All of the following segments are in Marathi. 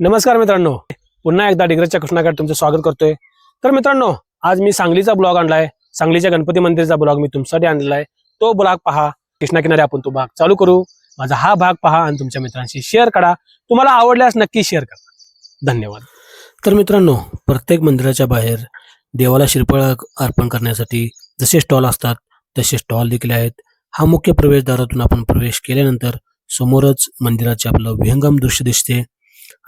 नमस्कार मित्रांनो. पुन्हा एकदा डिग्रजच्या कृष्णाकडे तुमचं स्वागत करतोय. तर मित्रांनो आज मी सांगलीचा ब्लॉग आणलाय. सांगलीच्या गणपती मंदिरचा ब्लॉग मी तुमच्यासाठी आणलेला आहे. तो ब्लॉग पहा. कृष्णा किनारे आपण तो भाग चालू करू. माझा हा भाग पहा आणि तुमच्या मित्रांशी शेअर करा. तुम्हाला आवडल्यास नक्की शेअर करा. धन्यवाद. तर मित्रांनो प्रत्येक मंदिराच्या बाहेर देवाला श्रीफळ अर्पण करण्यासाठी जसे स्टॉल असतात तसे स्टॉल देखील आहेत. हा मुख्य प्रवेशद्वारातून आपण प्रवेश केल्यानंतर समोरच मंदिराचे आपलं विहंगम दृश्य दिसते.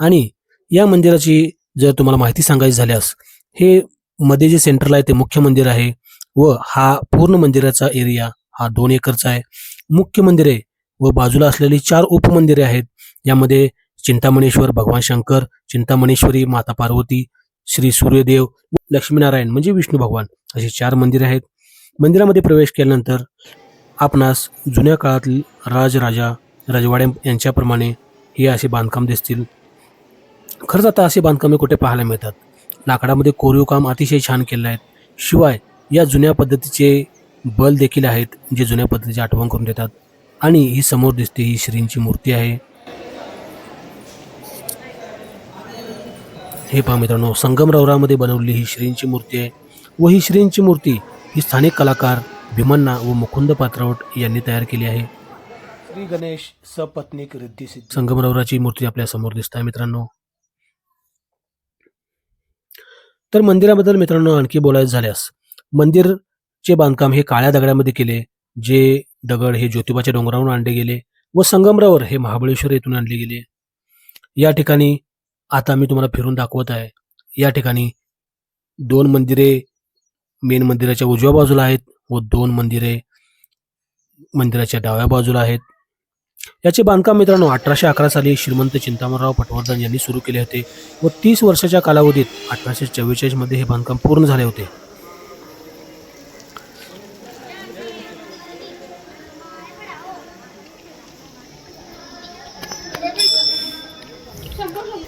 आणि या मंदिराची जर तुम्हाला माहिती सांगायची झाल्यास हे मध्ये जे सेंटरला आहे ते मुख्य मंदिर आहे व हा पूर्ण मंदिराचा एरिया हा दोन एकरचा आहे. मुख्य मंदिरे व बाजूला असलेली चार उपमंदिरे आहेत. यामध्ये चिंतामणेश्वर भगवान शंकर चिंतामणेश्वरी माता पार्वती श्री सूर्यदेव लक्ष्मीनारायण म्हणजे विष्णू भगवान अशी चार मंदिरे आहेत. मंदिरामध्ये प्रवेश केल्यानंतर आपणास जुन्या काळातील राजराजा राजवाड्या यांच्याप्रमाणे हे असे बांधकाम दिसतील. खरंच आता असे बांधकामे कुठे पाहायला मिळतात? लाकडामध्ये कोरीव काम अतिशय छान केलं आहे शिवाय या जुन्या पद्धतीचे बल देखील आहेत जे जुन्या पद्धतीची आठवण करून देतात. आणि ही समोर दिसते ही श्रींची मूर्ती आहे. हे पहा मित्रांनो संगमरवरामध्ये बनवलेली ही श्रींची मूर्ती आहे. व ही श्रींची मूर्ती ही स्थानिक कलाकार भीमन्ना व मुकुंद पात्रावट यांनी तयार केली आहे. श्री गणेश सपत्नीक रिद्धी संगमरवराची मूर्ती आपल्यासमोर दिसत आहे मित्रांनो. तर मंदिराबद्दल मित्रांनो आणखी बोलायचं झाल्यास मंदिरचे बांधकाम हे काळ्या दगडामध्ये केले जे दगड हे ज्योतिबाच्या डोंगरावरून आणले गेले व संगमरावर हे महाबळेश्वर येथून आणले गेले. या ठिकाणी आता मी तुम्हाला फिरून दाखवत आहे. या ठिकाणी दोन मंदिरे मेन मंदिराच्या उजव्या बाजूला आहेत व दोन मंदिरे मंदिराच्या डाव्या बाजूला आहेत. याचे बांधकाम मित्रांनो अठराशे अकरा साली श्रीमंत चिंतामणराव पटवर्धन यांनी सुरू केले होते व तीस वर्षाच्या कालावधीत अठराशे चव्वेचाळीसमध्ये हे बांधकाम पूर्ण झाले होते.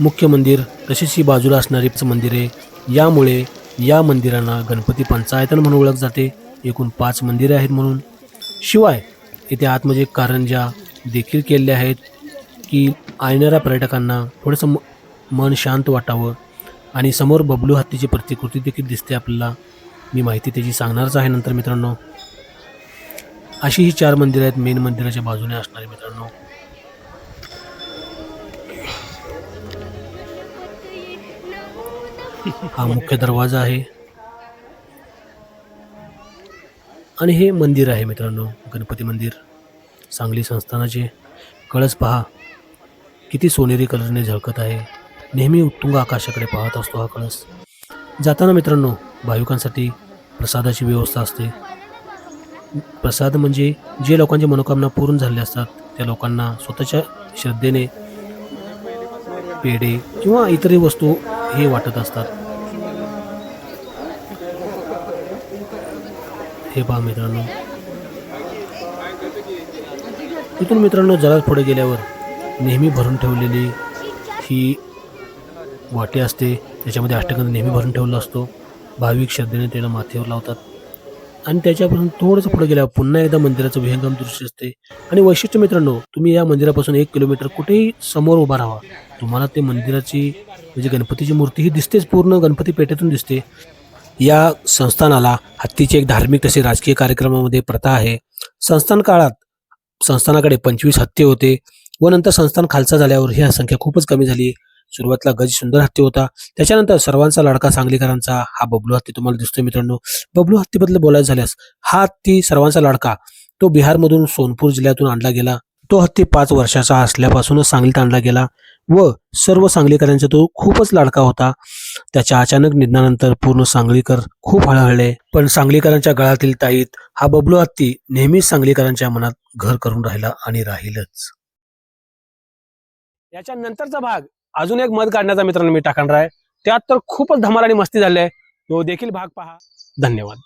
मुख्य मंदिर तसेच ही बाजूला असणारी मंदिरे यामुळे या मंदिरांना गणपती पंचायतन म्हणून ओळख जाते. एकूण पाच मंदिरे आहेत म्हणून. शिवाय इथे आतमध्ये कारंजा देखील केले आहेत की येणाऱ्या पर्यटकांना थोडंसं म- मन शांत वाटावं आणि समोर बबलू हत्तीची प्रतिकृती देखील दिसते आपल्याला. मी माहिती त्याची सांगणारच आहे नंतर मित्रांनो. अशी ही चार मंदिरं आहेत मेन मंदिराच्या बाजूने असणारी मित्रांनो. हा मुख्य दरवाजा आहे. आणि हे मंदिर आहे मित्रांनो गणपती मंदिर. सांगली संस्थानाचे कळस पहा किती सोनेरी कलरने झळकत आहे. नेहमी उत्तुंग आकाशाकडे पाहत असतो हा कळस. जाताना मित्रांनो भाविकांसाठी प्रसादाची व्यवस्था असते. प्रसाद म्हणजे जे लोकांची मनोकामना पूर्ण झालेल्या असतात त्या लोकांना स्वतःच्या श्रद्धेने पेढे किंवा इतरही वस्तू हे वाटत असतात. हे पहा मित्रांनो. तिथून मित्रांनो जरा पुढे गेल्यावर नेहमी भरून ठेवलेली ही वाटी असते. त्याच्यामध्ये अष्टगंध नेहमी भरून ठेवला असतो. भाविक श्रद्धेने त्याला माथेवर लावतात. आणि त्याच्यापासून थोडंसं पुढे गेल्यावर पुन्हा एकदा मंदिराचं विहंगम दृश्य असते. आणि वैशिष्ट्य मित्रांनो तुम्ही या मंदिरापासून एक किलोमीटर कुठेही समोर उभा राहा. तुम्हाला ते मंदिराची म्हणजे गणपतीची मूर्ती ही दिसतेच पूर्ण गणपती पेठेतून दिसते. या संस्थानाला हत्तीचे एक धार्मिक तसे राजकीय कार्यक्रमामध्ये प्रथा आहे. संस्थान काळात संस्थानाकडे पंचवीस हत्ती होते व नंतर संस्थान खालचा झाल्यावर ही संख्या खूपच कमी झाली. सुरुवातीला गज सुंदर हत्ती होता. त्याच्यानंतर सर्वांचा लाडका सांगलीकरांचा हा बबलू हत्ती तुम्हाला दिसतोय मित्रांनो. बबलू हत्तीबद्दल बोलायचं झाल्यास हा हत्ती सर्वांचा लाडका. तो बिहारमधून सोनपूर जिल्ह्यातून आणला गेला. तो हत्ती पाच वर्षाचा असल्यापासूनच सांगलीत आणला गेला. व सर्व सांगलीकरांचा तो खूपच लाडका होता. त्याच्या अचानक निधनानंतर पूर्ण सांगलीकर खूप हळहळले. पण सांगलीकरांच्या गळातील ताईत हा बबलू हत्ती नेहमीच सांगलीकरांच्या मनात घर करून राहिला आणि राहीलच. याच्या नंतरचा भाग अजून एक मध काढण्याचा मित्रांनो मी टाकणार आहे. त्यात तर खूपच धमाल आणि मस्ती झाली आहे. तो देखील भाग पहा. धन्यवाद.